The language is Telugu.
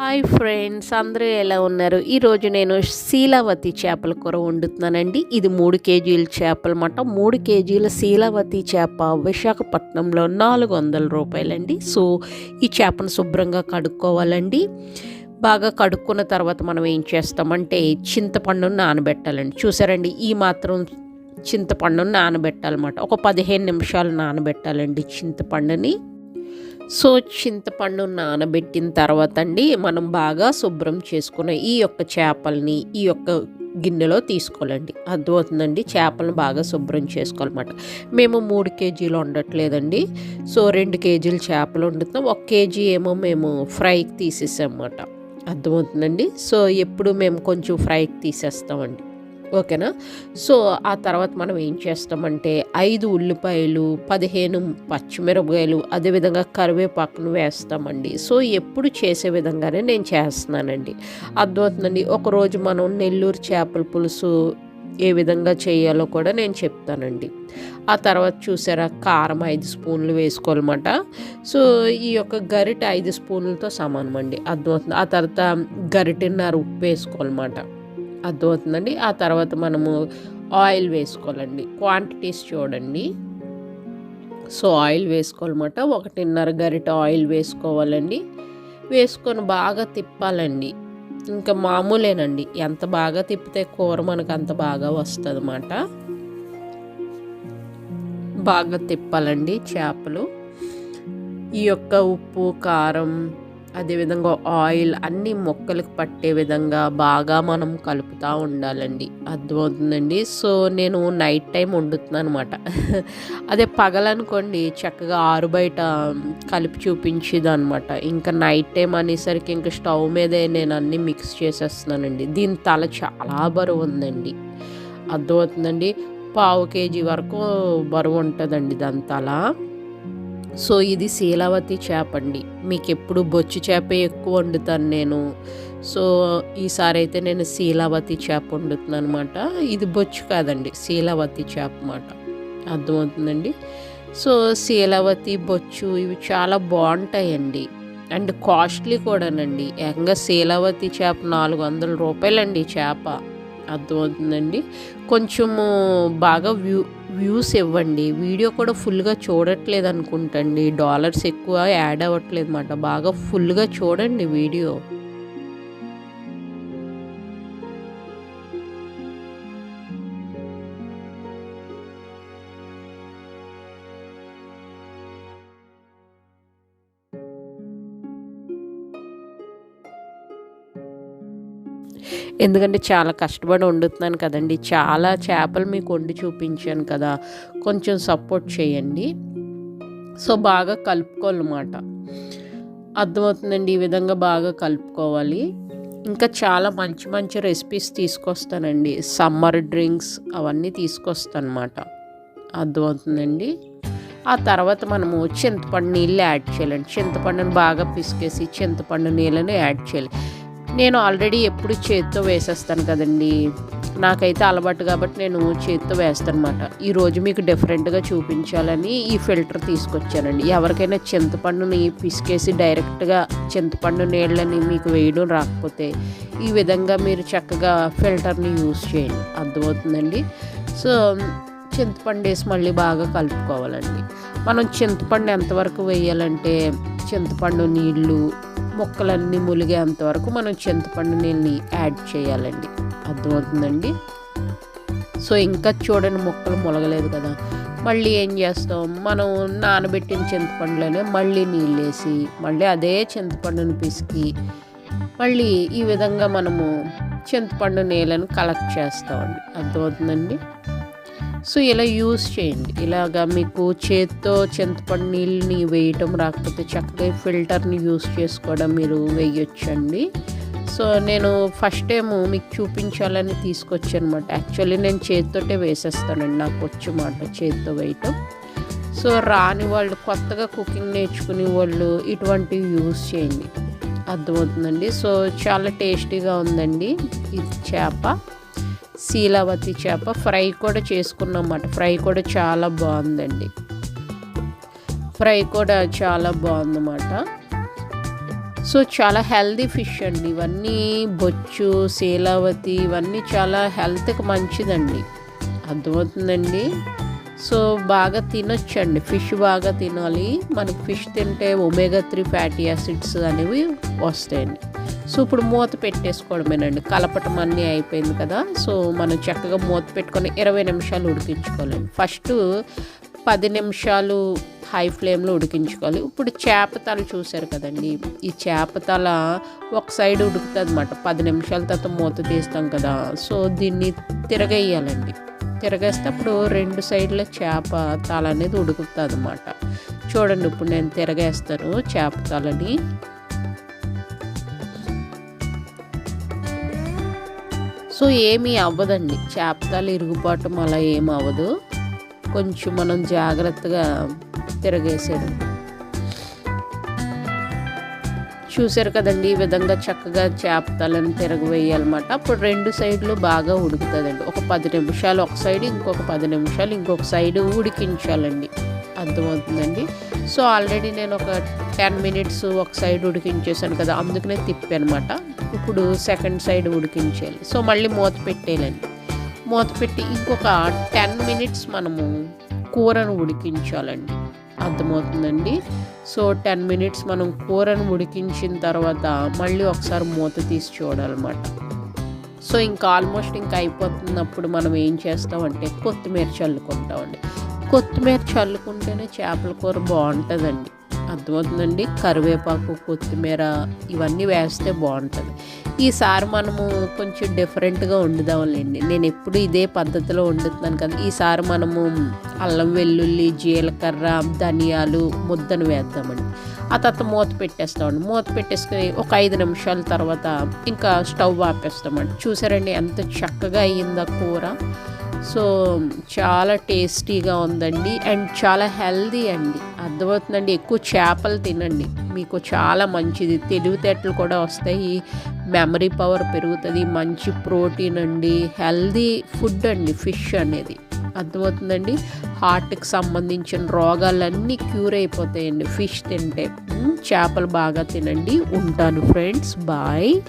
హాయ్ ఫ్రెండ్స్ అందరూ ఎలా ఉన్నారు? ఈరోజు నేను శీలావతి చేపల కూర వండుతున్నానండి. ఇది మూడు కేజీల చేపలమాట మూడు కేజీల శీలావతి చేప విశాఖపట్నంలో నాలుగు వందల రూపాయలండి. సో ఈ చేపను శుభ్రంగా కడుక్కోవాలండి. బాగా కడుక్కున్న తర్వాత మనం ఏం చేస్తామంటే చింతపండును నానబెట్టాలండి. చూసారండి ఈ మాత్రం చింతపండును నానబెట్టాలన్నమాట. ఒక పదిహేను నిమిషాలు నానబెట్టాలండి చింతపండుని. సో చింతపండు నానబెట్టిన తర్వాత అండి మనం బాగా శుభ్రం చేసుకున్న ఈ యొక్క చేపల్ని ఈ యొక్క గిన్నెలో తీసుకోవాలండి. అర్థమవుతుందండి? చేపలను బాగా శుభ్రం చేసుకోవాలన్నమాట. మేము మూడు కేజీలు వండట్లేదండి. సో రెండు కేజీలు చేపలు వండుతాం ఒక కేజీ ఏమో మేము ఫ్రైకి తీసేసామన్నమాట. అర్థమవుతుందండి? సో ఎప్పుడు మేము కొంచెం ఫ్రైకి తీసేస్తామండి. ఓకేనా? సో ఆ తర్వాత మనం ఏం చేస్తామంటే ఐదు ఉల్లిపాయలు పదిహేను పచ్చిమిరపకాయలు అదేవిధంగా కరివేపాకును వేస్తామండి. సో ఎప్పుడు చేసే విధంగానే నేను చేస్తున్నానండి. అర్థమవుతుందండి? ఒకరోజు మనం నెల్లూరు చేపల పులుసు ఏ విధంగా చేయాలో కూడా నేను చెప్తానండి. ఆ తర్వాత చూసారా కారం ఐదు స్పూన్లు వేసుకోవాలన్నమాట. సో ఈ యొక్క గరిట ఐదు స్పూన్లతో సమానం అండి అర్థమవుతుంది? ఆ తర్వాత గరిటెన్నర ఉప్పు వేసుకోవాలన్నమాట. అర్థమవుతుందండి. ఆ తర్వాత మనము ఆయిల్ వేసుకోవాలండి. క్వాంటిటీస్ చూడండి. సో ఆయిల్ వేసుకోవాలన్నమాట. ఒకటిన్నర గరిట ఆయిల్ వేసుకోవాలండి. వేసుకొని బాగా తిప్పాలండి. ఇంకా మామూలేనండి. ఎంత బాగా తిప్పితే కూర మనకు అంత బాగా వస్తుంది అన్నమాట బాగా తిప్పాలండి చేపలు. ఈ యొక్క ఉప్పు కారం అదేవిధంగా ఆయిల్ అన్ని మొక్కలకు పట్టే విధంగా బాగా మనం కలుపుతూ ఉండాలండి. అర్థమవుతుందండి? సో నేను నైట్ టైం వండుతున్నాను అనమాట అదే పగలనుకోండి చక్కగా ఆరు బయట కలిపి చూపించేది అనమాట ఇంకా నైట్ టైం అనేసరికి ఇంకా స్టవ్ మీదే నేను అన్నీ మిక్స్ చేసేస్తున్నానండి. దీని తల చాలా బరువు ఉందండి. అర్థమవుతుందండి? పావు కేజీ వరకు బరువు ఉంటుందండి దాని తల. సో ఇది శీలావతి చేప అండి. మీకు ఎప్పుడు బొచ్చు చేపే ఎక్కువ వండుతాను నేను. సో ఈసారి అయితే నేను శీలావతి చేప వండుతున్నాను అనమాట ఇది బొచ్చు కాదండి శీలావతి చేప అన్నమాట. అర్థమవుతుందండి? సో శీలావతి బొచ్చు ఇవి చాలా బాగుంటాయండి. అండ్ కాస్ట్లీ కూడానండి. ఏకంగా శీలావతి చేప నాలుగు వందల రూపాయలండి చేప. అర్థమవుతుందండి. కొంచెము బాగా వ్యూ వ్యూస్ ఇవ్వండి. వీడియో కూడా ఫుల్గా చూడట్లేదు అనుకుంటండి డాలర్స్ ఎక్కువ యాడ్ అవ్వట్లేదు అన్నమాట బాగా ఫుల్గా చూడండి వీడియో. ఎందుకంటే చాలా కష్టపడి వండుతున్నాను కదండి. చాలా చేపలు మీకు వండి చూపించాను కదా. కొంచెం సపోర్ట్ చేయండి. సో బాగా కలుపుకోవాలన్నమాట. అర్థమవుతుందండి ఈ విధంగా బాగా కలుపుకోవాలి. ఇంకా చాలా మంచి మంచి రెసిపీస్ తీసుకొస్తానండి. సమ్మర్ డ్రింక్స్ అవన్నీ తీసుకొస్తాను అనమాట అర్థమవుతుందండి? ఆ తర్వాత మనము చింతపండు నీళ్ళు యాడ్ చేయాలండి. చింతపండుని బాగా పిసికేసి చింతపండు నీళ్ళని యాడ్ చేయాలి. నేను ఆల్రెడీ ఎప్పుడు చేతితో వేసేస్తాను కదండి. నాకైతే అలవాటు కాబట్టి నేను చేతితో వేస్తాను అనమాట ఈరోజు మీకు డిఫరెంట్గా చూపించాలని ఈ ఫిల్టర్ తీసుకొచ్చానండి. ఎవరికైనా చింతపండుని పిసికేసి డైరెక్ట్గా చింతపండు నీళ్ళని మీకు వేయడం రాకపోతే ఈ విధంగా మీరు చక్కగా ఫిల్టర్ని యూస్ చేయండి. అర్థమవుతుందండి? సో చింతపండు వేసి మళ్ళీ బాగా కలుపుకోవాలండి. మనం చింతపండు ఎంతవరకు వేయాలంటే చింతపండు నీళ్ళు ముక్కలన్నీ ములిగేంత వరకు మనం చింతపండు నీళ్ళని యాడ్ చేయాలండి. అర్థమవుతుందండి? సో ఇంకా చూడండి ముక్కలు ములగలేదు కదా. మళ్ళీ ఏం చేస్తాం? మనం నానబెట్టిన చింతపండులోనే మళ్ళీ నీళ్ళు వేసి మళ్ళీ అదే చింతపండుని పిసికి మళ్ళీ ఈ విధంగా మనము చింతపండు నీళ్ళను కలెక్ట్ చేస్తామండి. అర్థమవుతుందండి? సో ఇలా యూస్ చేయండి. ఇలాగా మీకు చేత్తో చింతపండు నీళ్ళని వేయటం రాకపోతే చక్కగా ఫిల్టర్ని యూస్ చేసుకోవడం మీరు వేయొచ్చండి. సో నేను ఫస్ట్ టైము మీకు చూపించాలని తీసుకొచ్చాను అనమాట యాక్చువల్లీ నేను చేతితోటే వేసేస్తానండి. నాకు వచ్చమాట చేతితో వేయటం. సో రాని వాళ్ళు కొత్తగా కుకింగ్ నేర్చుకునే వాళ్ళు ఇటువంటివి యూస్ చేయండి. అర్థమవుతుందండి? సో చాలా టేస్టీగా ఉందండి. ఇది చేప. శీలావతి చేప ఫ్రై కూడా చేసుకున్నమాట ఫ్రై కూడా చాలా బాగుందండి. ఫ్రై కూడా చాలా బాగుందన్నమాట. సో చాలా హెల్దీ ఫిష్ అండి. ఇవన్నీ బొచ్చు శీలావతి ఇవన్నీ చాలా హెల్త్కి మంచిదండి. అర్థమవుతుందండి? సో బాగా తినొచ్చండి. ఫిష్ బాగా తినాలి. మనకి ఫిష్ తింటే ఒమేగా త్రీ ఫ్యాటీ యాసిడ్స్ అనేవి వస్తాయండి. సో ఇప్పుడు మూత పెట్టేసుకోవడమేనండి. కలపటం అన్నీ అయిపోయింది కదా సో మనం చక్కగా మూత పెట్టుకొని ఇరవై నిమిషాలు ఉడికించుకోవాలి. ఫస్ట్ పది నిమిషాలు హై ఫ్లేమ్లో ఉడికించుకోవాలి. ఇప్పుడు చేపతల చూశారు కదండి ఈ చేపతల ఒక సైడ్ ఉడుకుతుంది అనమాట పది నిమిషాల తర్వాత మూత తీస్తాం కదా సో దీన్ని తిరగేయాలండి. తిరగేస్తే అప్పుడు రెండు సైడ్ల చేప తల అనేది ఉడుకుతుంది అనమాట చూడండి ఇప్పుడు నేను తిరగేస్తాను చేప తలని. సో ఏమీ అవ్వదండి. చేపతాలు ఇరుగుబాటు అలా ఏమి అవ్వదు. కొంచెం మనం జాగ్రత్తగా తిరగేసేది చూసారు కదండి ఈ విధంగా చక్కగా చేపతాలను తిరగవేయాలన్నమాట. అప్పుడు రెండు సైడ్లు బాగా ఉడుకుతుందండి. ఒక పది నిమిషాలు ఒక సైడ్ ఇంకొక పది నిమిషాలు ఇంకొక సైడ్ ఉడికించాలండి. అర్థమవుతుందండి. సో ఆల్రెడీ నేను ఒక టెన్ మినిట్స్ ఒక సైడ్ ఉడికించేసాను కదా అందుకనే తిప్పానమాట. ఇప్పుడు సెకండ్ సైడ్ ఉడికించాలి సో మళ్ళీ మూత పెట్టేయాలండి. మూత పెట్టి ఇంకొక టెన్ మినిట్స్ మనము కూరను ఉడికించాలండి. అర్థమవుతుందండి? సో టెన్ మినిట్స్ మనం కూరను ఉడికించిన తర్వాత మళ్ళీ ఒకసారి మూత తీసి చూడాలన్నమాట. సో ఇంకా ఆల్మోస్ట్ ఇంకా అయిపోతున్నప్పుడు మనం ఏం చేస్తామంటే కొత్తిమీర చల్లుకుంటామండి. కొత్తిమీర చల్లుకుంటేనే చేపల కూర బాగుంటుందండి. అర్థమవుతుందండి? కరివేపాకు కొత్తిమీర ఇవన్నీ వేస్తే బాగుంటుంది. ఈసారి మనము కొంచెం డిఫరెంట్గా వండుదాంలేండి. నేను ఎప్పుడు ఇదే పద్ధతిలో వండుతున్నాను కదా ఈసారి మనము అల్లం వెల్లుల్లి జీలకర్ర ధనియాలు ముద్దను వేద్దామండి. ఆ తర్వాత మూత పెట్టేస్తామండి మూత పెట్టేసుకుని ఒక ఐదు నిమిషాల తర్వాత ఇంకా స్టవ్ ఆపేస్తామండి చూసారండి ఎంత చక్కగా అయ్యిందా కూర. సో చాలా టేస్టీగా ఉందండి అండ్ చాలా హెల్దీ అండి. అర్థమవుతుందండి ఎక్కువ చేపలు తినండి. మీకు చాలా మంచిది. తెలివితేటలు కూడా వస్తాయి. మెమరీ పవర్ పెరుగుతుంది. మంచి ప్రోటీన్ అండి. హెల్దీ ఫుడ్ అండి ఫిష్ అనేది. అర్థమవుతుందండి? హార్ట్కి సంబంధించిన రోగాలన్నీ క్యూర్ అయిపోతాయండి. ఫిష్ తింటే. చేపలు బాగా తినండి. ఉంటాను ఫ్రెండ్స్. బాయ్.